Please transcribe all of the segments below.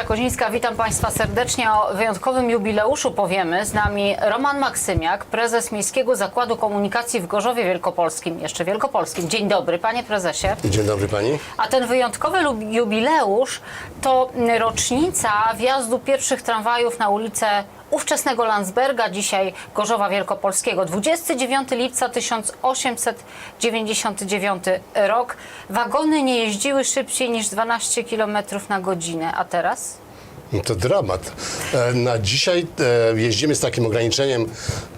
Kasia Kozińska, witam Państwa serdecznie. O wyjątkowym jubileuszu powiemy. Z nami Roman Maksymiak, prezes Miejskiego Zakładu Komunikacji w Gorzowie Wielkopolskim, jeszcze Wielkopolskim. Dzień dobry, panie prezesie. Dzień dobry pani. A ten wyjątkowy jubileusz to rocznica wjazdu pierwszych tramwajów na ulicę ówczesnego Landsberga, dzisiaj Gorzowa Wielkopolskiego. 29 lipca 1899 rok. Wagony nie jeździły szybciej niż 12 km na godzinę. A teraz? No To dramat. E, Na dzisiaj e, jeździmy z takim ograniczeniem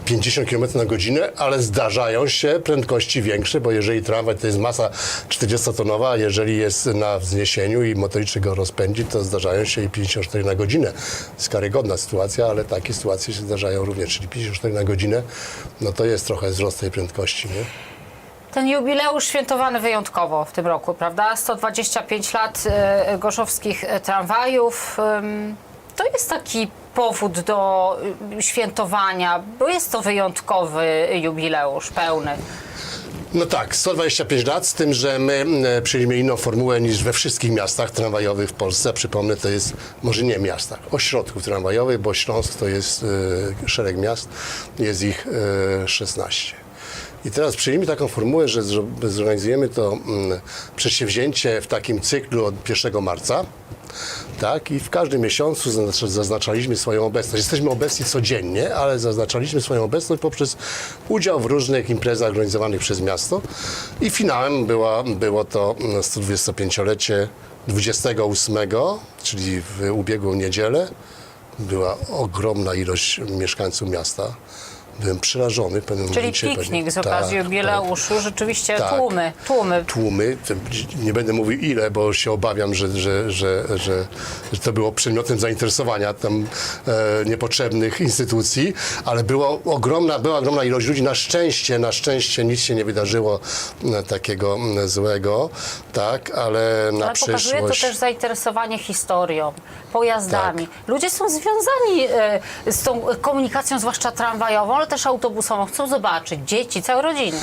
50 km na godzinę, ale zdarzają się prędkości większe, bo jeżeli tramwaj to jest masa 40-tonowa, a jeżeli jest na wzniesieniu i motoryczny go rozpędzi, to zdarzają się i 54 na godzinę. Jest karygodna sytuacja, ale takie sytuacje się zdarzają również, czyli 54 na godzinę, no to jest trochę wzrost tej prędkości, nie? Ten jubileusz świętowany wyjątkowo w tym roku, prawda? 125 lat e, gorzowskich e, tramwajów. To jest taki powód do y, świętowania, bo jest to wyjątkowy jubileusz, pełny. No tak, 125 lat, z tym, że my e, przyjęliśmy inną formułę niż we wszystkich miastach tramwajowych w Polsce. Przypomnę, to jest może nie miastach, ośrodków tramwajowych, bo Śląsk to jest szereg miast, jest ich e, 16. I teraz przyjmijmy taką formułę, że zorganizujemy to mm, przedsięwzięcie w takim cyklu od 1 marca. Tak, i w każdym miesiącu zaznacza- zaznaczaliśmy swoją obecność. Jesteśmy obecni codziennie, ale zaznaczaliśmy swoją obecność poprzez udział w różnych imprezach organizowanych przez miasto. I finałem była, było to mm, 125-lecie 28, czyli w ubiegłą niedzielę. Była ogromna ilość mieszkańców miasta. Byłem przerażony w pewnym Czyli momencie. piknik pewnie- z okazji tak, jubileuszu, rzeczywiście Tak. tłumy, tłumy. tłumy. Nie będę mówił ile, bo się obawiam, że, że, że, że, to było przedmiotem zainteresowania tam e, niepotrzebnych instytucji, ale było ogromna, była ogromna ilość ludzi. Na szczęście, na szczęście nic się nie wydarzyło e, takiego złego, tak, ale na Ale pokazuje to przyszłość. też zainteresowanie historią, pojazdami. Ludzie są związani e, z tą komunikacją, zwłaszcza tramwajową, ale też autobusową. Chcą zobaczyć dzieci, całe rodziny.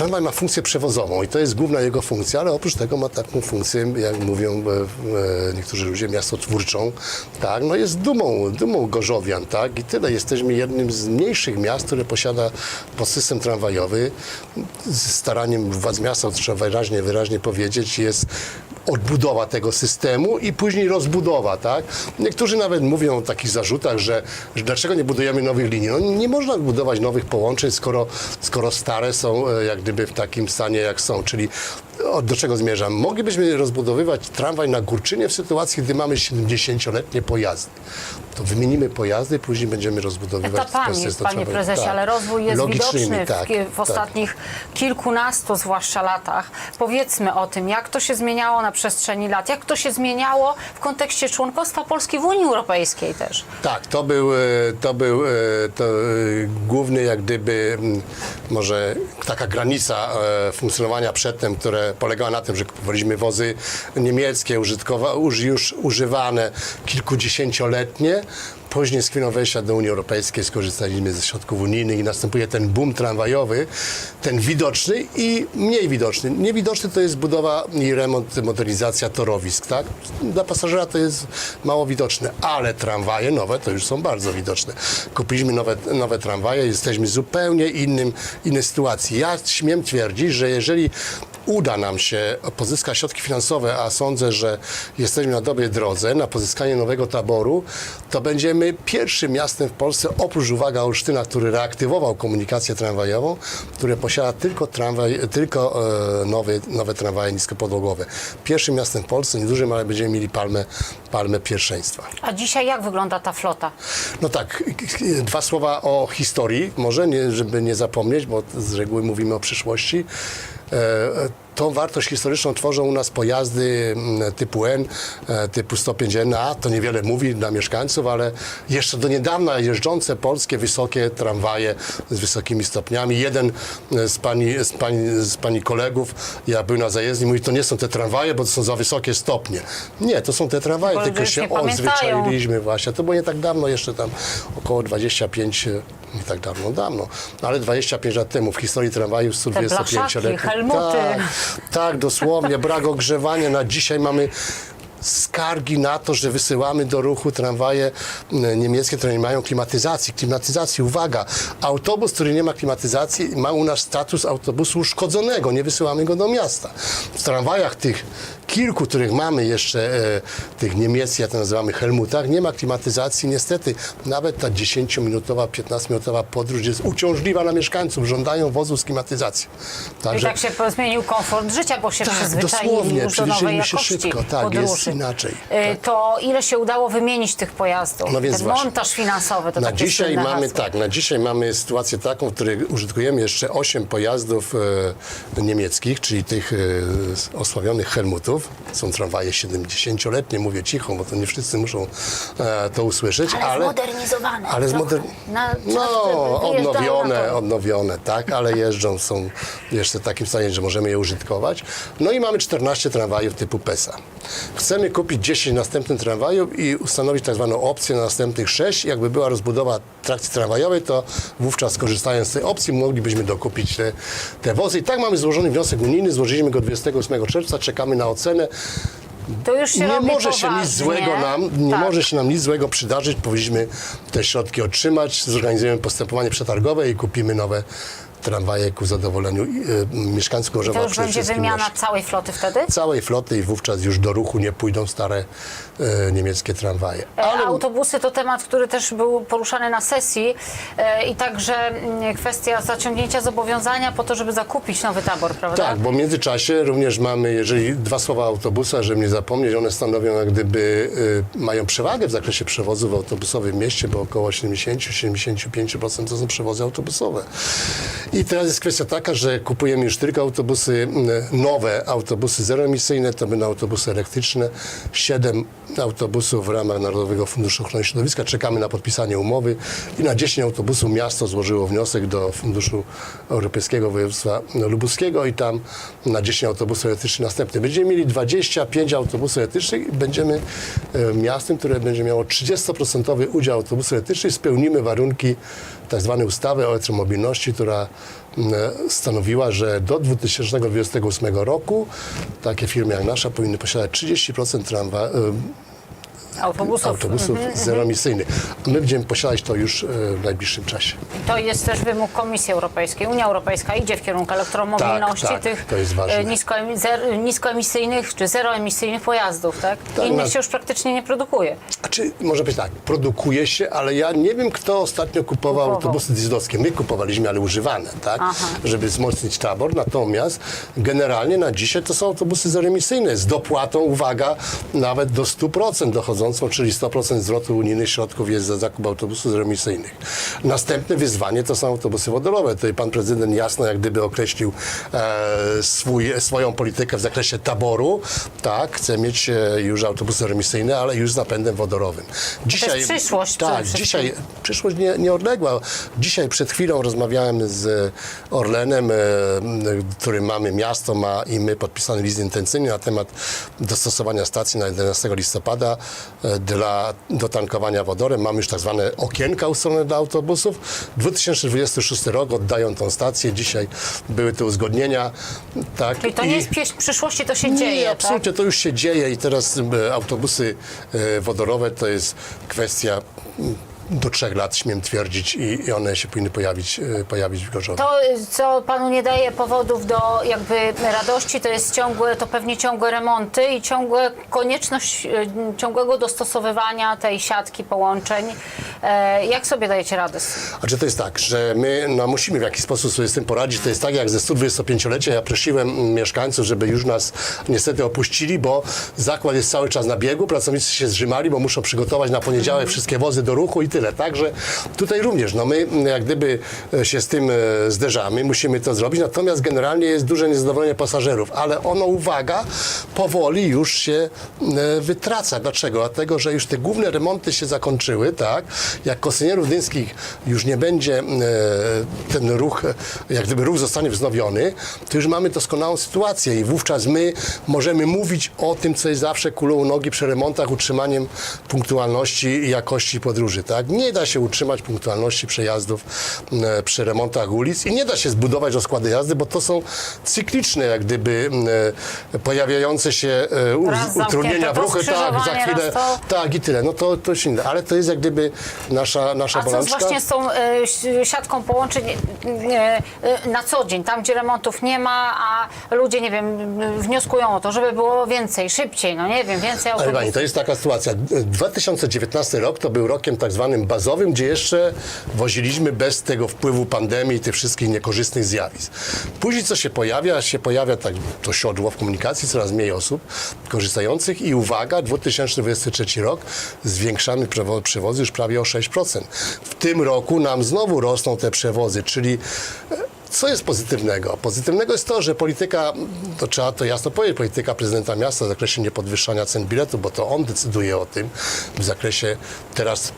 Tramwaj ma funkcję przewozową i to jest główna jego funkcja, ale oprócz tego ma taką funkcję, jak mówią e, e, niektórzy ludzie, miastotwórczą, tak, no jest dumą, dumą Gorzowian, tak, i tyle. Jesteśmy jednym z mniejszych miast, które posiada podsystem tramwajowy. Z staraniem władz miasta, trzeba wyraźnie, wyraźnie powiedzieć, jest odbudowa tego systemu i później rozbudowa, tak? Niektórzy nawet mówią o takich zarzutach, że, że dlaczego nie budujemy nowych linii? No nie można budować nowych połączeń, skoro, skoro stare są e, jak gdyby w takim stanie, jak są, czyli do czego zmierzam? Moglibyśmy rozbudowywać tramwaj na Górczynie w sytuacji, gdy mamy 70-letnie pojazdy. To wymienimy pojazdy, później będziemy rozbudowywać Etapami panie prezesie, Tak. ale rozwój jest widoczny w, tak, w tak. ostatnich kilkunastu, zwłaszcza latach. Powiedzmy o tym, jak to się zmieniało na przestrzeni lat, jak to się zmieniało w kontekście członkostwa Polski w Unii Europejskiej też. Tak, to był, e, to był e, to, e, główny jak gdyby może taka granica funkcjonowania przedtem, które polegała na tym, że kupowaliśmy wozy niemieckie, użytkowa, już, używane kilkudziesięcioletnie. Później z chwilą wejścia do Unii Europejskiej skorzystaliśmy ze środków unijnych i następuje ten boom tramwajowy, ten widoczny i mniej widoczny. Niewidoczny to jest budowa i remont, modernizacja torowisk, tak? Dla pasażera to jest mało widoczne, ale tramwaje nowe to już są bardzo widoczne. Kupiliśmy nowe, nowe tramwaje, jesteśmy zupełnie innym, innej sytuacji. Ja śmiem twierdzić, że jeżeli uda nam się pozyskać środki finansowe, a sądzę, że jesteśmy na dobrej drodze na pozyskanie nowego taboru, to będziemy pierwszym miastem w Polsce, oprócz uwaga Olsztyna, który reaktywował komunikację tramwajową, które posiada tylko, tramwaj, tylko e, nowe, nowe tramwaje niskopodłogowe. Pierwszym miastem w Polsce, niedużym, ale będziemy mieli palmę, palmę pierwszeństwa. A dzisiaj jak wygląda ta flota? No tak, dwa słowa o historii, może, nie, żeby nie zapomnieć, bo z reguły mówimy o przyszłości. E, Tą wartość historyczną tworzą u nas pojazdy mm, typu N, e, typu 105NA. To niewiele mówi dla mieszkańców, ale jeszcze do niedawna jeżdżące polskie wysokie tramwaje z wysokimi stopniami. Jeden e, z pani, z pani, z pani kolegów, ja był na zajezdni, mówi, to nie są te tramwaje, bo to są za wysokie stopnie. Nie, to są te tramwaje, Bo tylko się nie pamiętają. odzwyczaili mieliśmy właśnie. To było nie tak dawno, jeszcze tam około 25, e, nie tak dawno, dawno, no ale 25 lat temu w historii tramwaju 125 blaszaki, lat. helmuty. Tak, tak, dosłownie, brak ogrzewania. Na dzisiaj mamy skargi na to, że wysyłamy do ruchu tramwaje niemieckie, które nie mają klimatyzacji. Klimatyzacji, uwaga, autobus, który nie ma klimatyzacji, ma u nas status autobusu uszkodzonego, nie wysyłamy go do miasta. W tramwajach tych kilku, których mamy jeszcze, e, tych niemieckich, jak to nazywamy Helmutach, nie ma klimatyzacji. Niestety, nawet ta 10-minutowa, 15-minutowa podróż jest uciążliwa dla mieszkańców. Żądają wozu z klimatyzacją. I Także tak się zmienił komfort życia, bo się Tak, przyzwyczaili dosłownie, do nowej się szybko, tak, podróży. jest inaczej, Y, To ile się udało wymienić tych pojazdów? No więc Ten właśnie. montaż finansowy to na dzisiaj mamy hasło. tak, na dzisiaj mamy sytuację taką, w której użytkujemy jeszcze 8 pojazdów e, niemieckich, czyli tych e, osławionych Helmutów. Są tramwaje 70-letnie, mówię cicho, bo to nie wszyscy muszą e, to usłyszeć, Ale, ale zmodernizowane. ale zmoder... Na- No, odnowione, odnowione, tak, ale jeżdżą, są jeszcze w takim stanie, że możemy je użytkować. No i mamy 14 tramwajów typu PESA. Chcemy kupić 10 następnych tramwajów i ustanowić tak zwaną opcję na następnych 6. Jakby była rozbudowa trakcji tramwajowej, to wówczas korzystając z tej opcji moglibyśmy dokupić te, te wozy. I tak mamy złożony wniosek unijny, złożyliśmy go 28 czerwca, czekamy na ocenę. To już się Nie może się nic złego nam, nie tak. może się nam nic złego przydarzyć. Powinniśmy te środki otrzymać, zorganizujemy postępowanie przetargowe i kupimy nowe tramwaje ku zadowoleniu e, mieszkańców Gorzowa. To już będzie wymiana naszych. całej floty wtedy? Całej floty i wówczas już do ruchu nie pójdą stare e, niemieckie tramwaje. E, Ale Autobusy to temat, który też był poruszany na sesji e, i także mm, kwestia zaciągnięcia zobowiązania po to, żeby zakupić nowy tabor, prawda? Tak, bo w międzyczasie również mamy, jeżeli dwa słowa autobusa, żeby nie zapomnieć, one stanowią jak gdyby, y, mają przewagę w zakresie przewozów autobusowych w mieście, bo około 70-75% to są przewozy autobusowe. I teraz jest kwestia taka, że kupujemy już tylko autobusy, nowe autobusy zeroemisyjne, to będą autobusy elektryczne, 7 autobusów w ramach Narodowego Funduszu Ochrony Środowiska, czekamy na podpisanie umowy i na 10 autobusów miasto złożyło wniosek do Funduszu Europejskiego Województwa Lubuskiego i tam na 10 autobusów elektrycznych następny. Będziemy mieli 25 autobusów elektrycznych i będziemy e, miastem, które będzie miało 30% udział autobusów elektrycznych. Spełnimy warunki tak zwanej ustawy o elektromobilności, która m, stanowiła, że do 2028 roku takie firmy jak nasza powinny posiadać 30% tramwa, Autobusów. autobusów zeroemisyjnych. My będziemy posiadać to już e, w najbliższym czasie. To jest też wymóg Komisji Europejskiej. Unia Europejska idzie w kierunku elektromobilności Tak, tak, tych to jest ważne. e, niskoemisyjnych czy zeroemisyjnych pojazdów, tak? Tak, Innych na- się już praktycznie nie produkuje. Czy może być tak, produkuje się, ale ja nie wiem, kto ostatnio kupował, Kupował. autobusy dieslowskie. My kupowaliśmy, ale używane, tak? Aha. Żeby wzmocnić tabor. Natomiast generalnie na dzisiaj to są autobusy zeroemisyjne z dopłatą, uwaga, nawet do 100% czyli 100% zwrotu unijnych środków jest za zakup autobusów zeroemisyjnych. Następne wyzwanie to są autobusy wodorowe. Tutaj pan prezydent jasno jak gdyby określił e, swój, swoją politykę w zakresie taboru. Tak, chce mieć e, już autobusy zeroemisyjne, ale już z napędem wodorowym. Dzisiaj, przyszłość przede Tak, wszystkim. dzisiaj przyszłość nie, nieodległa. Dzisiaj przed chwilą rozmawiałem z Orlenem, e, który mamy miasto, ma i my podpisany list intencyjny na temat dostosowania stacji na 11 listopada e, dla, do tankowania wodorem. Mamy już tak zwane okienka ustalone dla autobusów. 2026 rok oddają tą stację. Dzisiaj były te uzgodnienia. Tak, Czyli to nie jest pieśń przyszłości, to się dzieje, nie, tak? absolutnie, to już się dzieje i teraz e, autobusy e, wodorowe to jest kwestia do trzech lat, śmiem twierdzić, i, i one się powinny pojawić, e, pojawić w Gorzowie. To, co panu nie daje powodów do jakby radości, to jest ciągłe, to pewnie ciągłe remonty i ciągłe konieczność e, ciągłego dostosowywania tej siatki połączeń. E, jak sobie dajecie radę? z- A czy to jest tak, że my no, musimy w jakiś sposób sobie z tym poradzić. To jest tak, jak ze 125-lecia ja prosiłem mieszkańców, żeby już nas niestety opuścili, bo zakład jest cały czas na biegu, pracownicy się zrzymali, bo muszą przygotować na poniedziałek wszystkie wozy do ruchu i tyle. Także tutaj również, no my jak gdyby e, się z tym e, zderzamy, musimy to zrobić, natomiast generalnie jest duże niezadowolenie pasażerów, ale ono, uwaga, powoli już się e, wytraca. Dlaczego? Dlatego, że już te główne remonty się zakończyły, tak? Jak Kosynierów Dyńskich już nie będzie ten ruch, jak gdyby ruch zostanie wznowiony, to już mamy doskonałą sytuację i wówczas my możemy mówić o tym, co jest zawsze kulą nogi przy remontach, utrzymaniem punktualności i jakości podróży. Tak? Nie da się utrzymać punktualności przejazdów e, przy remontach ulic i nie da się zbudować rozkłady jazdy, bo to są cykliczne jak gdyby e, pojawiające się e, utrudnienia w ruchu. Tak, za chwilę. to- Tak i tyle. No to, to się nie da. Ale to jest jak gdyby nasza, nasza A co z bolączka. właśnie z tą ś- siatką połączeń e, e, na co dzień, tam gdzie remontów nie ma, a ludzie, nie wiem, wnioskują o to, żeby było więcej, szybciej, no nie wiem, więcej Ale pani, autobusów. to jest taka sytuacja. 2019 rok to był rokiem tak zwanym bazowym, gdzie jeszcze woziliśmy bez tego wpływu pandemii i tych wszystkich niekorzystnych zjawisk. Później co się pojawia? Się pojawia tak, to siodło w komunikacji, coraz mniej osób korzystających i uwaga, 2023 rok zwiększamy przewo- przewozy już prawie o 6%. W tym roku nam znowu rosną te przewozy, czyli e, co jest pozytywnego? Pozytywnego jest to, że polityka, to trzeba to jasno powiedzieć, polityka prezydenta miasta w zakresie niepodwyższania cen biletu, bo to on decyduje o tym w zakresie teraz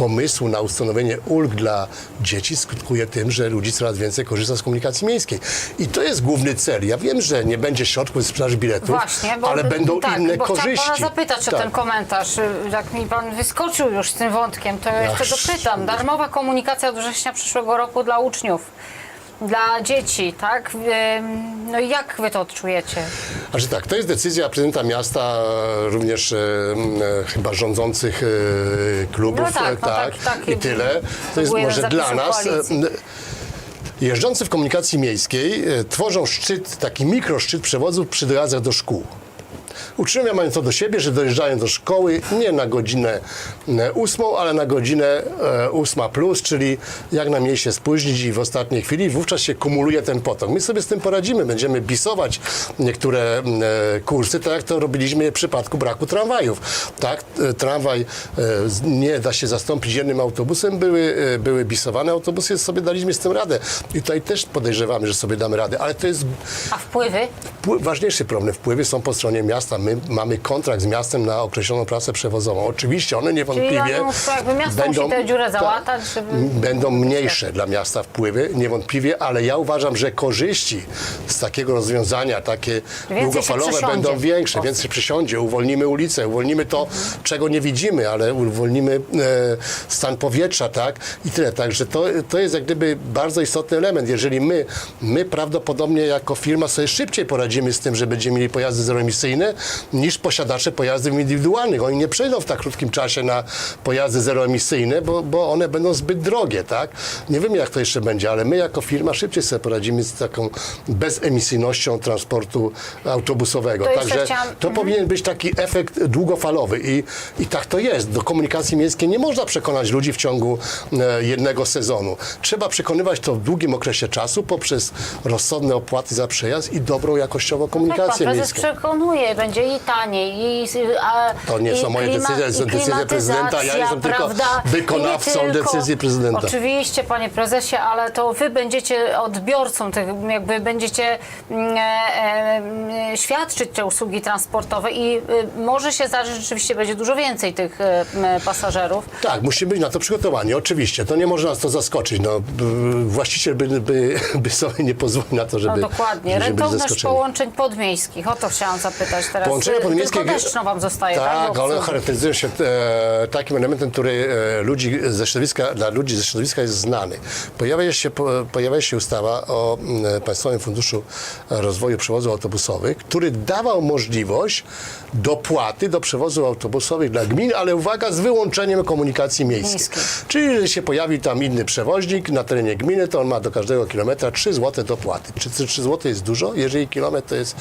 pomysłu na ustanowienie ulg dla dzieci skutkuje tym, że ludzi coraz więcej korzysta z komunikacji miejskiej. I to jest główny cel. Ja wiem, że nie będzie środków z sprzedaży biletów, Właśnie, bo, ale będą tak, inne bo korzyści. Chciałam pana zapytać o Tak. ten komentarz. Jak mi pan wyskoczył już z tym wątkiem, to ja jeszcze dopytam. Darmowa komunikacja od września przyszłego roku dla uczniów, dla dzieci, tak? No i jak wy to odczujecie? Znaczy tak, to jest decyzja prezydenta miasta, również e, chyba rządzących e, klubów, No tak, no tak, tak. i tyle. To jest może dla nas. e, koalicji. Jeżdżący w komunikacji miejskiej e, tworzą szczyt, taki mikroszczyt przewozów przy dojazdach do szkół. Uczniowie mają to do siebie, że dojeżdżają do szkoły nie na godzinę e, ósmą, ale na godzinę e, ósma plus, czyli jak najmniej się spóźnić i w ostatniej chwili wówczas się kumuluje ten potok. My sobie z tym poradzimy, będziemy bisować niektóre e, kursy, tak jak to robiliśmy w przypadku braku tramwajów. Tak, tramwaj nie da się zastąpić jednym autobusem, były, były bisowane autobusy, sobie daliśmy z tym radę. I tutaj też podejrzewamy, że sobie damy radę, ale to jest A wpływy? Wpły- Ważniejszy problem, wpływy są po stronie miasta. My mamy kontrakt z miastem na określoną pracę przewozową. Oczywiście one niewątpliwie Czyli jakby miasto musi tę dziurę załatać, żeby- m, będą mniejsze dla miasta wpływy, niewątpliwie, ale ja uważam, że korzyści z takiego rozwiązania, takie długofalowe przysiądzie. będą większe, O. więcej przysiądzie, uwolnimy ulicę, uwolnimy to, czego nie widzimy, ale uwolnimy e, stan powietrza, tak? I tyle. Także to, to jest jak gdyby bardzo istotny element. Jeżeli my, my prawdopodobnie jako firma sobie szybciej poradzimy z tym, że będziemy mieli pojazdy zeroemisyjne, niż posiadacze pojazdów indywidualnych. Oni nie przejdą w tak krótkim czasie na pojazdy zeroemisyjne, bo, bo one będą zbyt drogie, tak? Nie wiem, jak to jeszcze będzie, ale my jako firma szybciej sobie poradzimy z taką bezemisyjnością transportu autobusowego. To Także chciałam- to powinien być taki efekt długofalowy i, i tak to jest. Do komunikacji miejskiej nie można przekonać ludzi w ciągu e, jednego sezonu. Trzeba przekonywać to w długim okresie czasu poprzez rozsądne opłaty za przejazd i dobrą jakościowo Tak, pan komunikację prezes miejską. przekonuje, będzie i taniej, i... A, To nie są moje klima- decyzje, to są decyzje prezydenta. Ja jestem tylko prawda? wykonawcą I nie tylko. decyzji prezydenta. Oczywiście, panie prezesie, ale to wy będziecie odbiorcą, tych, jakby będziecie mm, e, e, świadczyć te usługi transportowe i y, może się zdarzyć, że rzeczywiście będzie dużo więcej tych e, pasażerów. Tak, musimy być na to przygotowani, oczywiście. To nie może nas to zaskoczyć. No, właściciel by, by, by sobie nie pozwolił na to, No żeby, dokładnie. żeby byli Rentowność połączeń podmiejskich. O to chciałam zapytać teraz. Połączenia Y, podmiejskie... Tylko wam zostaje, tak? Tak, one charakteryzują się e, takim elementem, który e, ludzi ze środowiska, dla ludzi ze środowiska jest znany. Pojawia się, po, pojawia się ustawa o mm, Państwowym Funduszu Rozwoju Przewozów Autobusowych, który dawał możliwość dopłaty do przewozów autobusowych dla gmin, ale uwaga, z wyłączeniem komunikacji miejskiej. Miejskiej. Czyli jeżeli się pojawi tam inny przewoźnik na terenie gminy, to on ma do każdego kilometra 3 zł dopłaty. Czy 3 zł jest dużo? Jeżeli kilometr to jest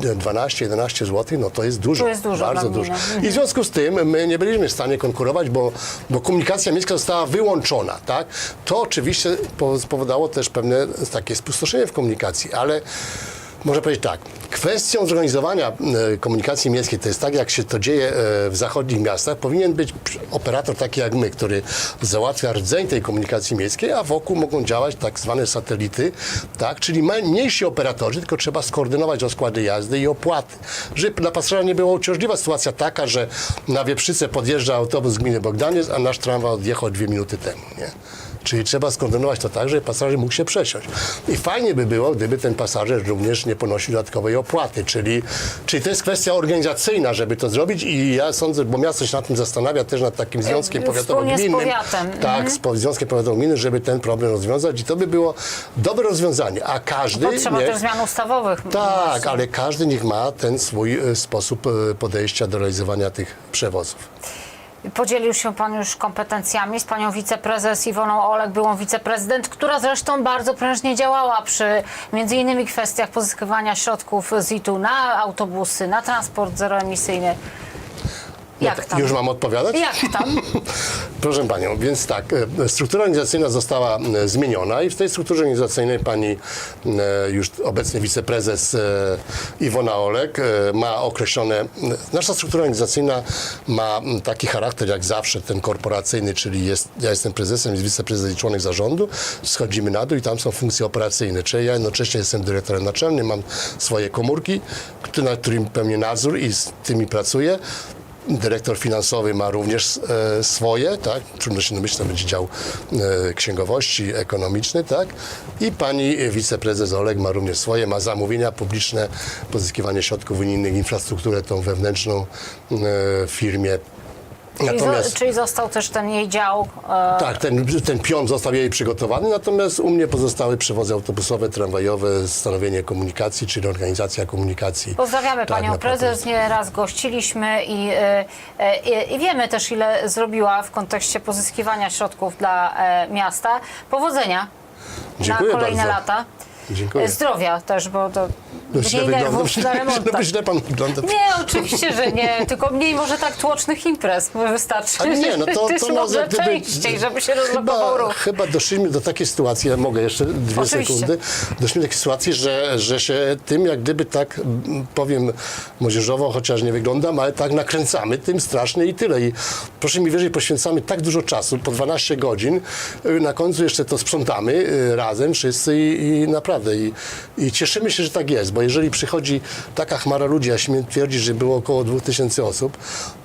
12-11 zł, no to jest dużo. To jest dużo Bardzo dużo. gminy. I w związku z tym my nie byliśmy w stanie konkurować, bo, bo komunikacja miejska została wyłączona. Tak? To oczywiście po- spowodowało też pewne takie spustoszenie w komunikacji, ale Można powiedzieć tak. Kwestią zorganizowania e, komunikacji miejskiej to jest tak, jak się to dzieje e, w zachodnich miastach, powinien być operator taki jak my, który załatwia rdzeń tej komunikacji miejskiej, a wokół mogą działać tak zwane satelity, tak, czyli mniejsi operatorzy, tylko trzeba skoordynować rozkłady jazdy i opłaty. Żeby dla pasażera nie była uciążliwa sytuacja taka, że na Wieprzycę podjeżdża autobus z gminy Bogdaniec, a nasz tramwaj odjechał dwie minuty temu, nie? Czyli trzeba skoordynować to tak, żeby pasażer mógł się przesiąść. I fajnie by było, gdyby ten pasażer również nie ponosił dodatkowej opłaty. Czyli, czyli to jest kwestia organizacyjna, żeby to zrobić i ja sądzę, bo miasto się nad tym zastanawia też nad takim związkiem z powiatowo-gminnym. Tak, z po- związkiem powiatowo-gminnym, żeby ten problem rozwiązać i to by było dobre rozwiązanie. A każdy... Potrzeba niech- też zmian ustawowych. tak, ale każdy niech ma ten swój e, sposób e, podejścia do realizowania tych przewozów. Podzielił się pan już kompetencjami z panią wiceprezes Iwoną Olek, byłą wiceprezydent, która zresztą bardzo prężnie działała przy między innymi kwestiach pozyskiwania środków z ITU na autobusy, na transport zeroemisyjny. Jak to tam? Już mam odpowiadać? Jak tam? Proszę Panią, więc tak, e, struktura organizacyjna została zmieniona i w tej strukturze organizacyjnej Pani e, już obecnie wiceprezes e, Iwona Olek ma określone, nasza struktura organizacyjna ma taki charakter jak zawsze, ten korporacyjny, czyli jest, ja jestem prezesem, jest wiceprezes i członek zarządu, schodzimy na dół i tam są funkcje operacyjne, czyli ja jednocześnie jestem dyrektorem naczelnym, mam swoje komórki, nad którymi pełnię nadzór i z tymi pracuję. Dyrektor finansowy ma również e, swoje, tak? To będzie dział e, księgowości ekonomiczny, tak? I pani wiceprezes Oleg ma również swoje, ma zamówienia publiczne, pozyskiwanie środków unijnych, infrastrukturę tą wewnętrzną e, w firmie. Czyli, zo, czyli został też ten jej dział. E, Tak, ten, ten pion został jej przygotowany, natomiast u mnie pozostały przewozy autobusowe, tramwajowe, stanowienie komunikacji, czyli organizacja komunikacji. Pozdrawiamy Tak, panią prezes, nie raz gościliśmy i, e, e, i wiemy też, ile zrobiła w kontekście pozyskiwania środków dla e, miasta. Powodzenia Dziękuję na kolejne bardzo. lata. Dziękuję. E, Zdrowia też, bo to No źle wyglądam, na remontach. no, źle pan wygląda. Nie, oczywiście, że nie, tylko mniej może tak tłocznych imprez wystarczy. A nie, no to, Też to może gdyby, częściej, żeby się rozblokował chyba, ruch. chyba doszliśmy do takiej sytuacji, ja mogę jeszcze dwie Oczywiście. sekundy, doszliśmy do takiej sytuacji, że, że się tym jak gdyby tak, m, powiem młodzieżowo, chociaż nie wyglądam, ale tak nakręcamy tym strasznie i tyle. I proszę mi wierzyć, poświęcamy tak dużo czasu, po 12 godzin, y, na końcu jeszcze to sprzątamy y, razem wszyscy i, i naprawdę i, i cieszymy się, że tak jest, bo jeżeli przychodzi taka chmara ludzi, a śmiem twierdzić, że było około 2000 osób,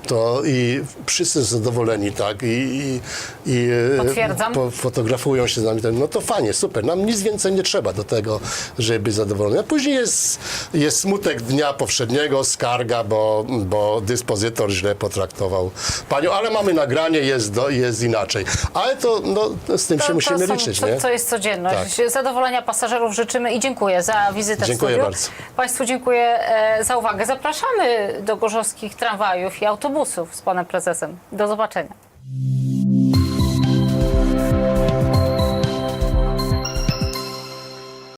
to i wszyscy są zadowoleni, tak, i, i, i e, Potwierdzam. po, fotografują się z nami, tak, no to fajnie, super, nam nic więcej nie trzeba do tego, żeby być zadowolony. A później jest, jest smutek dnia powszedniego, skarga, bo, bo dyspozytor źle potraktował panią, ale mamy nagranie, jest, do, jest inaczej. Ale to, no, z tym się musimy są- liczyć, to, nie? to jest codzienność. Zadowolenia pasażerów życzymy i dziękuję za wizytę Dziękuję w studiu. bardzo. Państwu dziękuję e, za uwagę. Zapraszamy do gorzowskich tramwajów i autobusów z panem prezesem. Do zobaczenia.